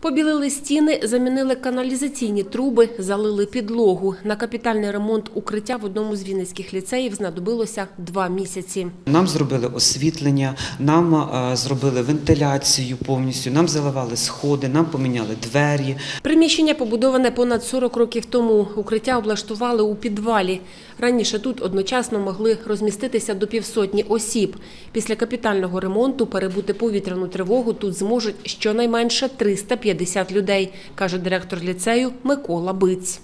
Побілили стіни, замінили каналізаційні труби, залили підлогу. На капітальний ремонт укриття в одному з вінницьких ліцеїв знадобилося два місяці. Нам зробили освітлення, нам е, зробили вентиляцію повністю, нам заливали сходи, нам поміняли двері. Приміщення побудоване понад 40 років тому. Укриття облаштували у підвалі. Раніше тут одночасно могли розміститися до півсотні осіб. Після капітального ремонту перебути повітряну тривогу тут зможуть щонайменше 350 людей, каже директор ліцею Микола Биць.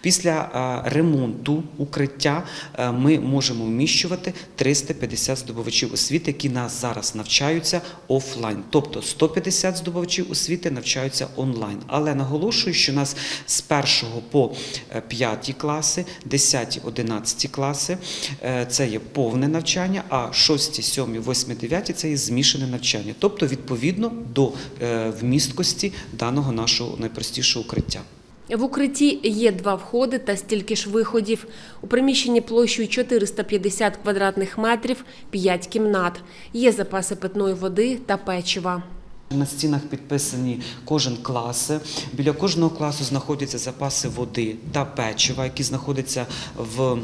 Після е, ремонту укриття е, ми можемо вміщувати 350 здобувачів освіти, які нас зараз навчаються офлайн. Тобто 150 здобувачів освіти навчаються онлайн. Але наголошую, що нас з 1 по 5 класи, 10, 11 класи е, це є повне навчання, а 6, 7, 8, 9 це є змішане навчання. Тобто відповідно до е, вмісткості даного нашого найпростішого укриття. В укритті є два входи та стільки ж виходів. У приміщенні площею 450 квадратних метрів, 5 кімнат. Є запаси питної води та печива. На стінах підписані кожен клас. Біля кожного класу знаходяться запаси води та печива, які знаходяться в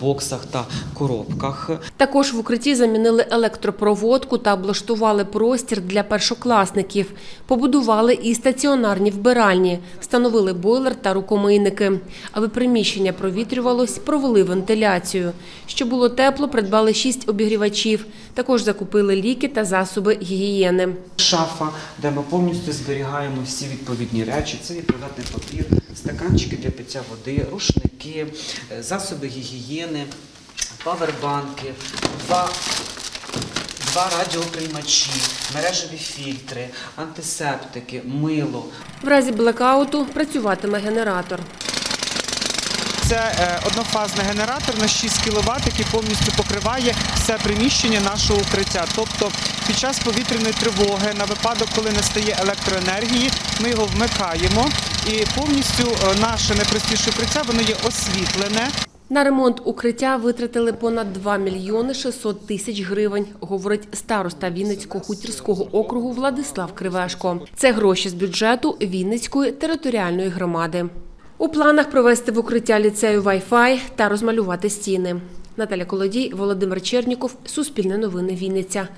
боксах та коробках. Також в укритті замінили електропроводку та облаштували простір для першокласників. Побудували і стаціонарні вбиральні, встановили бойлер та рукомийники. Аби приміщення провітрювалось, провели вентиляцію. Щоб було тепло, придбали шість обігрівачів. Також закупили ліки та засоби гігієни. Шафа, де ми повністю зберігаємо всі відповідні речі. Це є туалетний папір, стаканчики для пиття води, рушники, е, засоби гігієни, павербанки, два, два радіоприймачі, мережеві фільтри, антисептики, мило. В разі блекауту працюватиме генератор. Це е, однофазний генератор на 6 кВт, який повністю покриває все приміщення нашого укриття. Тобто під час повітряної тривоги, на випадок, коли не стає електроенергії, ми його вмикаємо і повністю е, наше найпростіше укриття воно є освітлене. На ремонт укриття витратили понад 2 мільйони 600 тисяч гривень, говорить староста Вінницького хутірського округу Владислав Кривешко. Це гроші з бюджету Вінницької територіальної громади. У планах провести в укриття ліцею Wi-Fi та розмалювати стіни. Наталя Колодій, Володимир Черніков, Суспільне новини Вінниця.